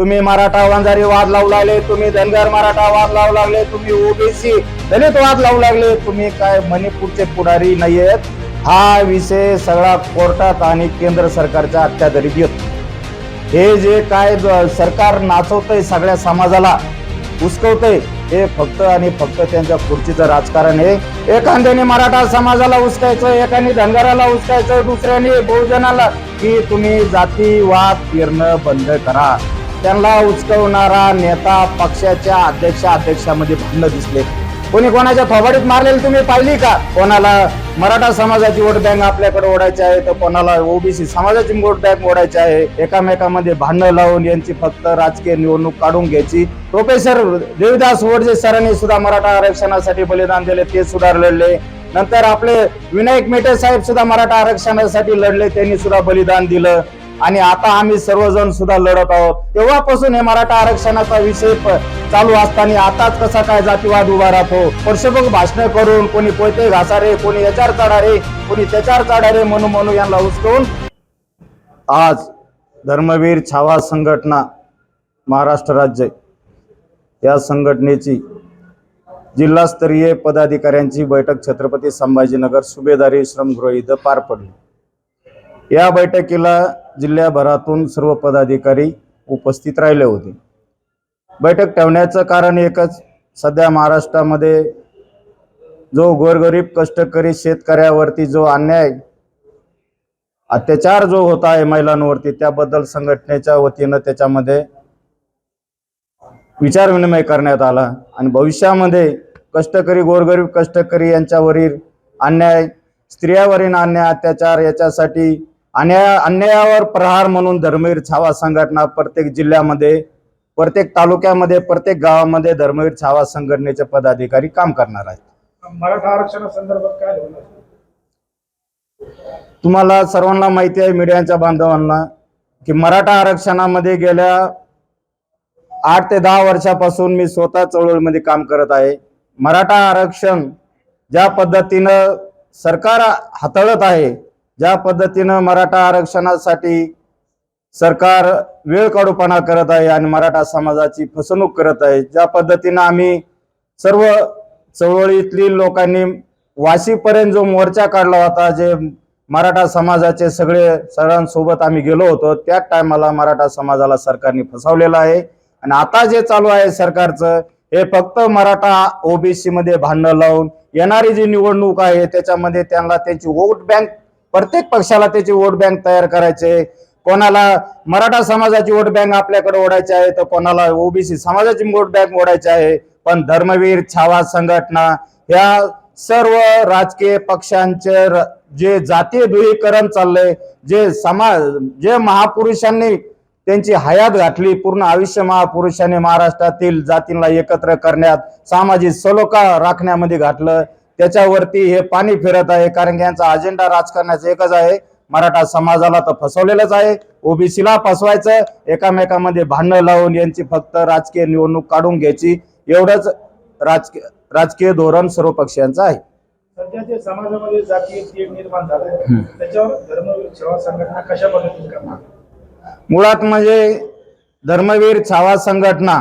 तुम्ही मराठा वंजारी वाद लावू लागले तुम्ही धनगर मराठा वाद लावू लागले तुम्ही ओबीसी दलित वाद लावू लागले तुम्ही काय मणिपूरचे पुढारी नाहीयेत. हा विषय सगळा कोर्टात आणि केंद्र सरकारच्या अखत्यारीत येतो हे जे काय सरकार नाचवतंय सगळ्या समाजाला उचकवतंय हे फक्त आणि फक्त त्यांच्या खुर्चीचं राजकारण आहे. एखाद्याने मराठा समाजाला उचकायचं एकाने धनगराला उचकायचं दुसऱ्याने बहुजनाला की तुम्ही जातीवाद फिरणं बंद करा. त्यांना उचकवणारा नेता पक्षाच्या अध्यक्ष अध्यक्षामध्ये भांडणं दिसले. कोणी कोणाच्या थोबाडीत मारलेली तुम्ही पाहिली का? कोणाला मराठा समाजाची वोट बँक आपल्याकडे ओढायची आहे तर कोणाला ओबीसी समाजाची वोट बँक ओढायची आहे? एकामेकामध्ये भांडणं लावून यांची फक्त राजकीय निवडणूक काढून घ्यायची. प्रोफेसर देवदास वडजे सरांनी सुद्धा मराठा आरक्षणासाठी बलिदान दिले ते सुद्धा लढले. नंतर आपले विनायक मेटे साहेब सुद्धा मराठा आरक्षणासाठी लढले त्यांनी सुद्धा बलिदान दिलं. आणि आता आम्ही सर्वजण सुद्धा लढत आहोत. तेव्हापासून हे मराठा आरक्षणाचा विषय प- चालू असताना आताच कसा काय जातीवाद उभा राहतो? वर्षभर भाषण करून कोणी पोयते घासारे कोणी याच्यावर चढारे कोणी त्याच्यावर चढारे म्हणून म्हणू यांना उचकवून आज धर्मवीर छावा संघटना महाराष्ट्र राज्य या संघटनेची जिल्हास्तरीय पदाधिकाऱ्यांची बैठक छत्रपती संभाजीनगर सुभेदारी श्रमगृह इथं पार पडली. या बैठकीला जिल्ह्याभरातून सर्व पदाधिकारी उपस्थित राहिले होते. बैठक ठेवण्याचं कारण एकच सध्या महाराष्ट्रामध्ये जो गोरगरीब कष्टकरी शेतकऱ्यावरती जो अन्याय अत्याचार जो होता आहे महिलांवरती त्याबद्दल संघटनेच्या वतीनं त्याच्यामध्ये विचारविनिमय करण्यात आला आणि भविष्यामध्ये कष्टकरी गोरगरीब कष्टकरी यांच्यावरील अन्याय स्त्रियावरील अन्याय अत्याचार याच्यासाठी अन्याय अन्यायावर प्रहार म्हणून धर्मवीर छावा संघटना प्रत्येक जिल्ह्यामध्ये प्रत्येक तालुक्यामध्ये प्रत्येक गावामध्ये धर्मवीर छावा संघटनेचे पदाधिकारी काम करणार आहेत. मराठा आरक्षणासंदर्भात काय तुम्हाला सर्वांना माहिती आहे मीडियाच्या बांधवांना की मराठा आरक्षणामध्ये गेल्या आठ ते दहा वर्षापासून मी स्वतः चळवळीमध्ये काम करत आहे. मराठा आरक्षण ज्या पद्धतीनं सरकार हाताळत आहे ज्या पद्धतीनं मराठा आरक्षणासाठी सरकार वेळ काढूपणा करत आहे आणि मराठा समाजाची फसवणूक करत आहे ज्या पद्धतीनं आम्ही सर्व चळवळीतील लोकांनी वाशीपर्यंत जो मोर्चा काढला होता जे मराठा समाजाचे सगळे सगळ्यांसोबत आम्ही गेलो होतो त्याच टायमाला मराठा समाजाला सरकारने फसवलेलं आहे. आणि आता जे चालू आहे सरकारचं हे फक्त मराठा ओबीसी मध्ये भांडणं लावून येणारी जी निवडणूक आहे त्याच्यामध्ये त्यांना त्यांची वोट बँक प्रत्येक पक्षाला त्याची वोट बँक तयार करायचे. कोणाला मराठा समाजाची वोट बँक आपल्याकडे ओढायची आहे तर कोणाला ओबीसी समाजाची वोट बँक ओढायची आहे. पण धर्मवीर छावा संघटना या सर्व राजकीय पक्षांचे जे जातीय ध्रुवीकरण चाललंय जे समाज जे महापुरुषांनी त्यांची हयात घातली पूर्ण आयुष्य महापुरुषांनी महाराष्ट्रातील जातींना एकत्र करण्यात सामाजिक सलोखा राखण्यामध्ये घातलं. त्याच्यावरती हे पाणी फिरत आहे कारण की यांचा अजेंडा राजकारणाचा एकच आहे. मराठा समाजाला तर फसवलेलंच आहे. ओबीसीला फसवायचं एकामेकामध्ये भांडणं लावून यांची फक्त राजकीय निवडणूक काढून घ्यायची. एवढंच राजकीय राजकीय धोरण सर्व पक्षांचं आहे. सध्या जे समाजामध्ये जातीय तेढ निर्माण झालंय त्याच्यावर धर्मवीर सेवा संघटना कशा पद्धतीने करणार? मुळात म्हणजे धर्मवीर छावा संघटना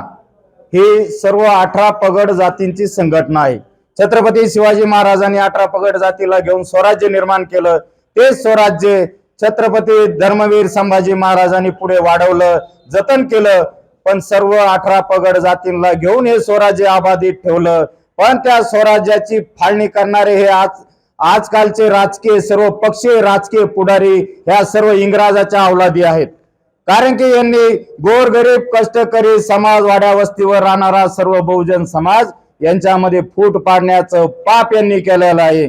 ही सर्व अठरा पगड जातींची संघटना आहे. छत्रपती शिवाजी महाराजांनी अठरा पगड जातीला घेऊन स्वराज्य निर्माण केलं. ते स्वराज्य छत्रपती धर्मवीर संभाजी महाराजांनी पुढे वाढवलं जतन केलं. पण सर्व अठरा पगड जातींना घेऊन हे स्वराज्य अबाधित ठेवलं. पण त्या स्वराज्याची फाळणी करणारे हे आज आजकालचे राजकीय सर्व पक्षीय राजकीय पुढारी ह्या सर्व इंग्रजाच्या अवलादी आहेत. कारण की यांनी गोरगरीब कष्टकरी समाज वाड्या वस्तीवर राहणारा सर्व बहुजन समाज यांच्यामध्ये फूट पाडण्याचं पाप यांनी केलेलं आहे.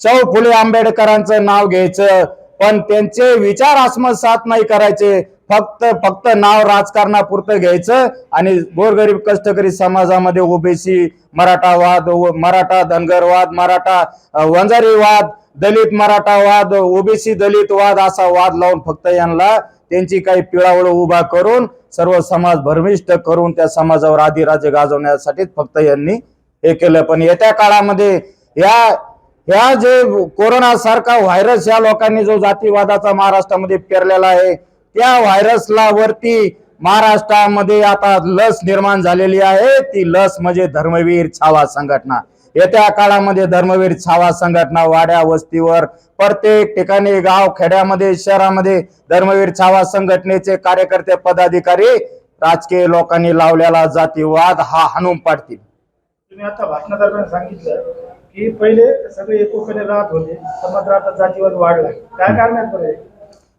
चौ फुले आंबेडकरांचं नाव घ्यायचं पण त्यांचे विचार आत्मसात नाही करायचे. फक्त फक्त नाव राजकारणापुरतं घ्यायचं आणि गोरगरीब कष्टकरी समाजामध्ये ओबीसी मराठावाद मराठा धनगरवाद मराठा वंजारीवाद दलित मराठावाद ओबीसी दलित वाद असा वाद लावून फक्त यांना त्यांची काही पिळावळ उभा करून सर्व समाज भरमिष्ट करून त्या समाजावर आधिराज्य गाजवण्यासाठीच फक्त यांनी हे केलं. पण येत्या काळामध्ये या ह्या जे कोरोना सारखा व्हायरस या लोकांनी जो जातीवादाचा महाराष्ट्रामध्ये पेरलेला आहे त्या व्हायरसला वरती महाराष्ट्रामध्ये आता लस निर्माण झालेली आहे. ती लस म्हणजे धर्मवीर छावा संघटना. येत्या काळामध्ये धर्मवीर छावा संघटना वाड्या वस्तीवर प्रत्येक ठिकाणी गाव खेड्यामध्ये शहरामध्ये धर्मवीर छावा संघटनेचे कार्यकर्ते पदाधिकारी राजकीय लोकांनी लावलेला जातीवाद हा हाणून पाडतील. तुम्ही आता भाषणादरम्यान सांगितलं की पहिले सगळे एकोप्याने राहत होते मात्र आता जातीवाद वाढला काय कारण आहे बरं हे?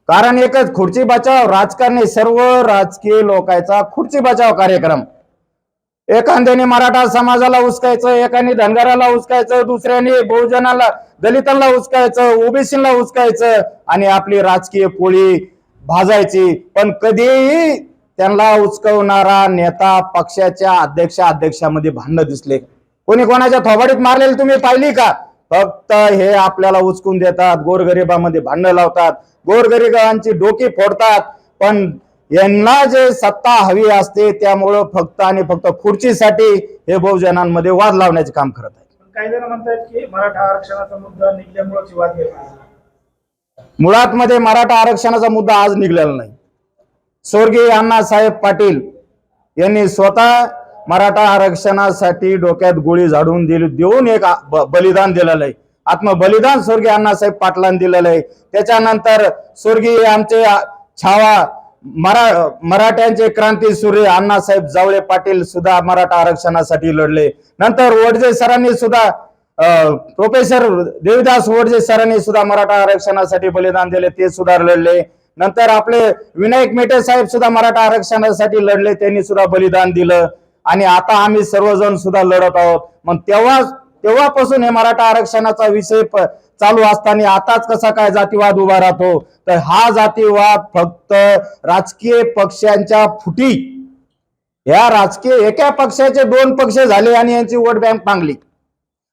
कारण एकच खुर्ची बचाव राजकारणी सर्व राजकीय लोकांचा खुर्ची बचाव कार्यक्रम. एखाद्याने मराठा समाजाला उचकायचं एकाने धनगराला उचकायचं दुसऱ्याने बहुजनाला दलितांना उचकायचं ओबीसीला उचकायचं आणि आपली राजकीय पोळी भाजायची. पण कधीही त्यांना उचकवणारा नेता पक्षाच्या अध्यक्ष अध्यक्षामध्ये भांडणं दिसले. कोणी कोणाच्या थोबाडीत मारलेली तुम्ही पाहिली का? फक्त हे आपल्याला उचकून देतात गोरगरिबामध्ये भांड लावतात. गोरगरिबांची डोकी फोडतात. पण यांना जे सत्ता हवी असते त्यामुळं फक्त आणि फक्त खुर्चीसाठी हे बहुजनांमध्ये वाद लावण्याचे काम करत आहे पण काही जण म्हणतात की मराठा आरक्षणाचा मुद्दा निघल्यामुळेच वाद निर्माण झाला. मुळात मध्ये मराठा आरक्षणाचा मुद्दा आज निघलेला नाही. स्वर्गीय अण्णासाहेब पाटील यांनी स्वतः मराठा आरक्षणासाठी डोक्यात गोळी झाडून दिली देऊन एक बलिदान दिलेलं आहे. आत्मबलिदान स्वर्गीय अण्णासाहेब पाटलांनी दिलेलं आहे. त्याच्यानंतर स्वर्गीय आमचे छावा मरा मराठ्यांचे क्रांती सूर्य अण्णासाहेब जावळे पाटील सुद्धा मराठा आरक्षणासाठी लढले. नंतर वडजे सरांनी सुद्धा प्रोफेसर देवीदास वडजे सरांनी सुद्धा मराठा आरक्षणासाठी बलिदान दिले ते सुद्धा लढले. नंतर आपले विनायक मेटे साहेब सुद्धा मराठा आरक्षणासाठी लढले त्यांनी सुद्धा बलिदान दिलं. आणि आता आम्ही सर्वजण सुद्धा लढत आहोत. मग तेव्हा तेव्हापासून हे मराठा आरक्षणाचा विषय चालू असताना आताच कसा काय जातीवाद उभा राहतो? तर हा जातीवाद फक्त राजकीय पक्षांच्या फुटी. या राजकीय एका पक्षाचे दोन पक्ष झाले आणि यांची वोट बँक पांगली.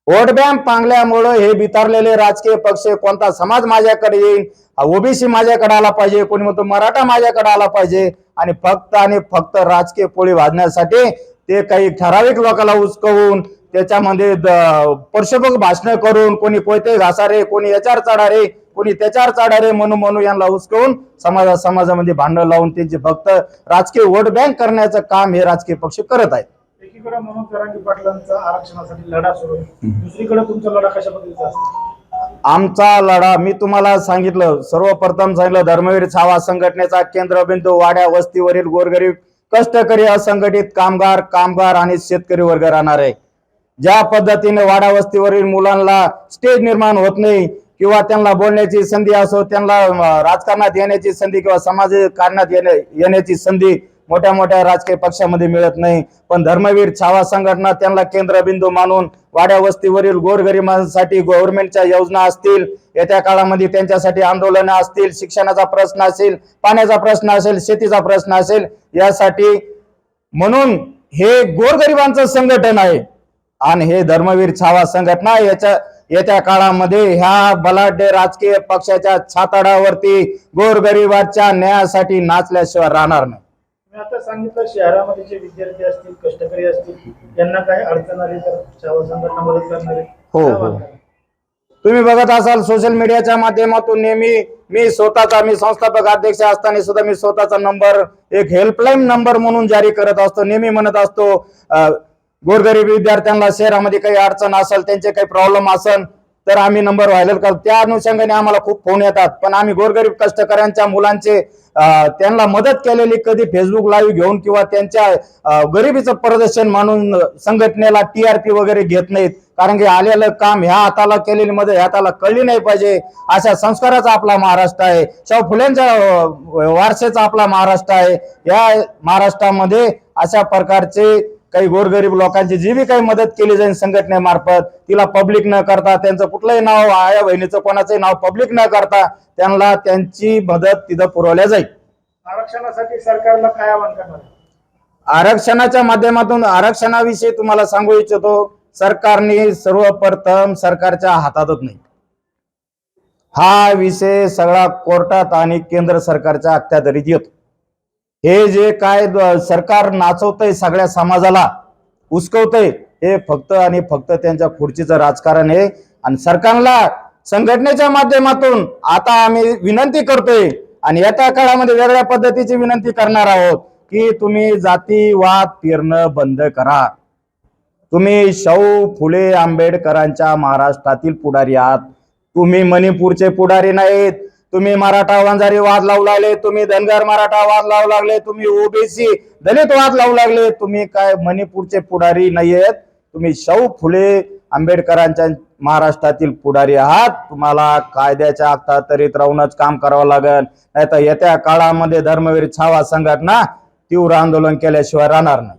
वोट बँक पांगल्यामुळं हे बितारलेले राजकीय पक्ष कोणता समाज माझ्याकडे येईल ओबीसी माझ्याकडे आला पाहिजे कोणी म्हणतो मराठा माझ्याकडे आला पाहिजे आणि फक्त आणि फक्त राजकीय पोळी वाजण्यासाठी ते काही ठराविक लोकांना उचकवून त्याच्यामध्ये परशोभक भाषण करून कोणी कोयते घासारे कोणी याच्यावर चढारे कोणी त्याच्यावर चढारे म्हणून म्हणून यांना उचकवून समाजा समाजामध्ये भांडण लावून त्यांची फक्त राजकीय वोट बँक करण्याचं काम हे राजकीय पक्ष करत आहेत एकीकडे मनोज जरांगे पाटलांचा आरक्षणासाठी लढा सुरू. दुसरीकडे तुमचा लढा कशा पद्धतीचा आमचा लढा मी तुम्हाला सांगितलं सर्वप्रथम सांगितलं धर्मवीर छावा संघटनेचा केंद्रबिंदू वाड्या वस्तीवरील गोरगरीब कष्टकरी असंघटित कामगार कामगार आणि शेतकरी वर्ग राहणार आहे ज्या पद्धतीने वाडा वस्तीवरील मुलांना स्टेज निर्माण होत नाही किंवा त्यांना बोलण्याची संधी असो त्यांना राजकारणात येण्याची संधी किंवा समाज कारणात येण्या- येण्याची संधी मोठ्या मोठ्या राजकीय पक्षामध्ये मिळत नाही. पण धर्मवीर छावा संघटना त्यांना केंद्रबिंदू मानून वाड्या वस्तीवरील गोरगरिबांसाठी गव्हर्नमेंटच्या योजना असतील येत्या काळामध्ये त्यांच्यासाठी आंदोलनं असतील शिक्षणाचा प्रश्न असेल पाण्याचा प्रश्न असेल शेतीचा प्रश्न असेल यासाठी म्हणून हे गोरगरिबांचं संघटन आहे. आणि हे धर्मवीर छावा संघटना याच्या येत्या काळामध्ये ह्या बलाढ्य राजकीय पक्षाच्या छाताडावरती गोरगरिबाच्या न्यायासाठी नाचल्याशिवाय राहणार नाही. मी आता सांगितलं शहरामध्ये जे विद्यार्थी असतील कष्टकरी असतील यांना काही अडचण आली तर सेवा संघटना मदत करणारे हो, हो. तुम्ही बघत असाल सोशल मीडियाच्या माध्यमातून नेहमी मी स्वतःचा मी संस्थापक अध्यक्ष असताना सुद्धा मी स्वतःचा नंबर एक हेल्पलाईन नंबर म्हणून जारी करत असतो नेहमी म्हणत असतो गोरगरीब विद्यार्थ्यांना शहरामध्ये काही अडचण असेल त्यांचे काही प्रॉब्लेम असेल तर आम्ही नंबर व्हायरल करतो. त्या अनुषंगाने आम्हाला खूप फोन येतात. पण आम्ही गोरगरीब कष्टकऱ्यांच्या मुलांचे त्यांना मदत केलेली कधी फेसबुक लाईव्ह घेऊन किंवा त्यांच्या गरिबीचं प्रदर्शन मानून संघटनेला टीआरपी वगैरे घेत नाहीत. कारण की आलेलं काम ह्या हाताला केलेली मदत ह्या हाताला कळली नाही पाहिजे. अशा संस्काराचा आपला महाराष्ट्र आहे. शाहू फुलेंच्या वारसेचा आपला महाराष्ट्र आहे. या महाराष्ट्रामध्ये अशा प्रकारचे काही गोरगरीब लोकांची जी बी काही मदत केली जाईल संघटनेमार्फत तिला पब्लिक न करता त्यांचं कुठलंही नाव आया बहिणीचं कोणाचंही नाव पब्लिक न करता त्यांना त्यांची मदत तिथं पुरवल्या जाईल. आरक्षणासाठी सरकारला काय आवाहन करणार? आरक्षणाच्या माध्यमातून आरक्षणाविषयी तुम्हाला सांगू इच्छितो सरकारने सर्वप्रथम सरकारच्या हातातच नाही. हा विषय सगळा कोर्टात आणि केंद्र सरकारच्या अखत्यारीत येतो. हे जे काय सरकार नाचवतंय सगळ्या समाजाला उचकवतंय हे फक्त आणि फक्त त्यांच्या खुर्चीचं राजकारण आहे. आणि सरकारला संघटनेच्या माध्यमातून आता आम्ही विनंती करतोय आणि येत्या काळामध्ये वेगळ्या पद्धतीची विनंती करणार आहोत की तुम्ही जातीवाद पेरणं बंद करा. तुम्ही शाहू फुले आंबेडकरांच्या महाराष्ट्रातील पुढारी आहात. तुम्ही मणिपूरचे पुढारी नाहीत. तुम्ही मराठा वंजारी वाद लावू लागले तुम्ही धनगर मराठा वाद लावू लागले तुम्ही ओबीसी दलित वाद लावू लागले तुम्ही काय मणिपूरचे पुढारी नाहीयेत तुम्ही शाहू फुले आंबेडकरांच्या महाराष्ट्रातील पुढारी आहात तुम्हाला कायद्याच्या अखत्यारीत राहूनच काम करावं लागेल नाही तर येत्या काळामध्ये धर्मवीर छावा संघटना तीव्र आंदोलन केल्याशिवाय राहणार नाही.